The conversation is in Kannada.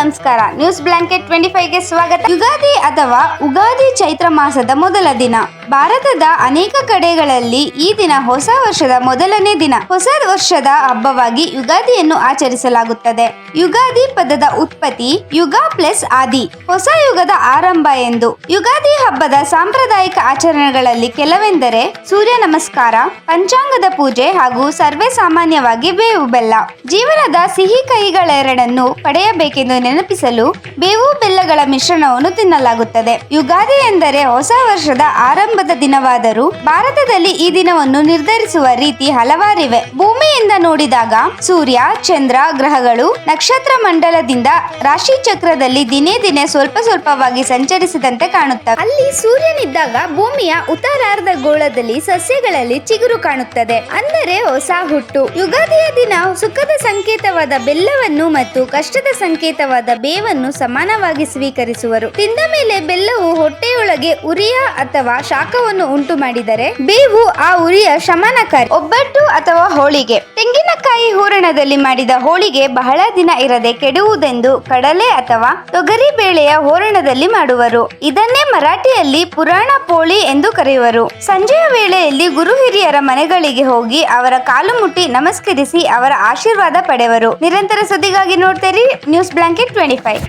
ನಮಸ್ಕಾರ. ನ್ಯೂಸ್ ಬ್ಲಾಂಕೆಟ್ ಟ್ವೆಂಟಿ ಫೈವ್ಗೆ ಸ್ವಾಗತ. ಯುಗಾದಿ ಅಥವಾ ಉಗಾದಿ ಚೈತ್ರ ಮಾಸದ ಮೊದಲ ದಿನ. ಭಾರತದ ಅನೇಕ ಕಡೆಗಳಲ್ಲಿ ಈ ದಿನ ಹೊಸ ವರ್ಷದ ಮೊದಲನೇ ದಿನ. ಹೊಸ ವರ್ಷದ ಹಬ್ಬವಾಗಿ ಯುಗಾದಿಯನ್ನು ಆಚರಿಸಲಾಗುತ್ತದೆ. ಯುಗಾದಿ ಪದದ ಉತ್ಪತ್ತಿ ಯುಗ ಪ್ಲಸ್ ಆದಿ. ಹೊಸ ಯುಗದ ಆರಂಭ ಎಂದು. ಯುಗಾದಿ ಹಬ್ಬದ ಸಾಂಪ್ರದಾಯಿಕ ಆಚರಣೆಗಳಲ್ಲಿ ಕೆಲವೆಂದರೆ ಸೂರ್ಯ ನಮಸ್ಕಾರ, ಪಂಚಾಂಗದ ಪೂಜೆ ಹಾಗೂ ಸರ್ವೇ ಸಾಮಾನ್ಯವಾಗಿ ಬೇವು ಬೆಲ್ಲ. ಜೀವನದ ಸಿಹಿ ಕೈಗಳೆರಡನ್ನು ಪಡೆಯಬೇಕೆಂದು ನೆನಪಿಸಲು ಬೇವು ಬೆಲ್ಲಗಳ ಮಿಶ್ರಣವನ್ನು ತಿನ್ನಲಾಗುತ್ತದೆ. ಯುಗಾದಿ ಎಂದರೆ ಹೊಸ ವರ್ಷದ ಆರಂಭದ ದಿನವಾದರೂ ಭಾರತದಲ್ಲಿ ಈ ದಿನವನ್ನು ನಿರ್ಧರಿಸುವ ರೀತಿ ಹಲವಾರಿವೆ. ಭೂಮಿಯಿಂದ ನೋಡಿದಾಗ ಸೂರ್ಯ, ಚಂದ್ರ, ಗ್ರಹಗಳು ನಕ್ಷತ್ರ ಮಂಡಲದಿಂದ ರಾಶಿ ಚಕ್ರದಲ್ಲಿ ದಿನೇ ದಿನೇ ಸ್ವಲ್ಪ ಸ್ವಲ್ಪವಾಗಿ ಸಂಚರಿಸಿದಂತೆ ಕಾಣುತ್ತವೆ. ಅಲ್ಲಿ ಸೂರ್ಯನಿದ್ದಾಗ ಭೂಮಿಯ ಉತ್ತರಾರ್ಧ ಗೋಳದಲ್ಲಿ ಸಸ್ಯಗಳಲ್ಲಿ ಚಿಗುರು ಕಾಣುತ್ತದೆ. ಅಂದರೆ ಹೊಸ ಹುಟ್ಟು. ಯುಗಾದಿಯ ದಿನ ಸುಖದ ಸಂಕೇತವಾದ ಬೆಲ್ಲವನ್ನು ಮತ್ತು ಕಷ್ಟದ ಸಂಕೇತವಾದ ಬೇವನ್ನು ಸಮಾನವಾಗಿ ಸ್ವೀಕರಿಸುವರು. ತಿಂದ ಮೇಲೆ ಬೆಲ್ಲವು ಹೊಟ್ಟೆಯೊಳಗೆ ಉರಿಯ ಅಥವಾ ಶಾಖವನ್ನು ಉಂಟು ಮಾಡಿದರೆ ಬೇವು ಆ ಉರಿಯ ಶಮನಕಾರಿ, ಒಬ್ಬಟ್ಟು ಅಥವಾ ಹೋಳಿಗೆ. ತೆಂಗಿನಕಾಯಿ ಹೂರಣದಲ್ಲಿ ಮಾಡಿದ ಹೋಳಿಗೆ ಬಹಳ ದಿನ ಇರದೆ ಕೆಡುವುದೆಂದು ಕಡಲೆ ಅಥವಾ ತೊಗರಿ ಬೇಳೆಯ ಹೂರಣದಲ್ಲಿ ಮಾಡುವರು. ಇದನ್ನೇ ಮರಾಠಿಯಲ್ಲಿ ಪುರಾಣ ಪೋಳಿ ಎಂದು ಕರೆಯುವರು. ಸಂಜೆಯ ವೇಳೆಯಲ್ಲಿ ಗುರು ಹಿರಿಯರ ಮನೆಗಳಿಗೆ ಹೋಗಿ ಅವರ ಕಾಲು ಮುಟ್ಟಿ ನಮಸ್ಕರಿಸಿ ಅವರ ಆಶೀರ್ವಾದ ಪಡೆವರು. ನಿರಂತರ ಸುದ್ದಿಗಾಗಿ ನೋಡ್ತೀರಿ ನ್ಯೂಸ್ ಬ್ಲಾಂಕೆಟ್ ಟ್ವೆಂಟಿ ಫೈವ್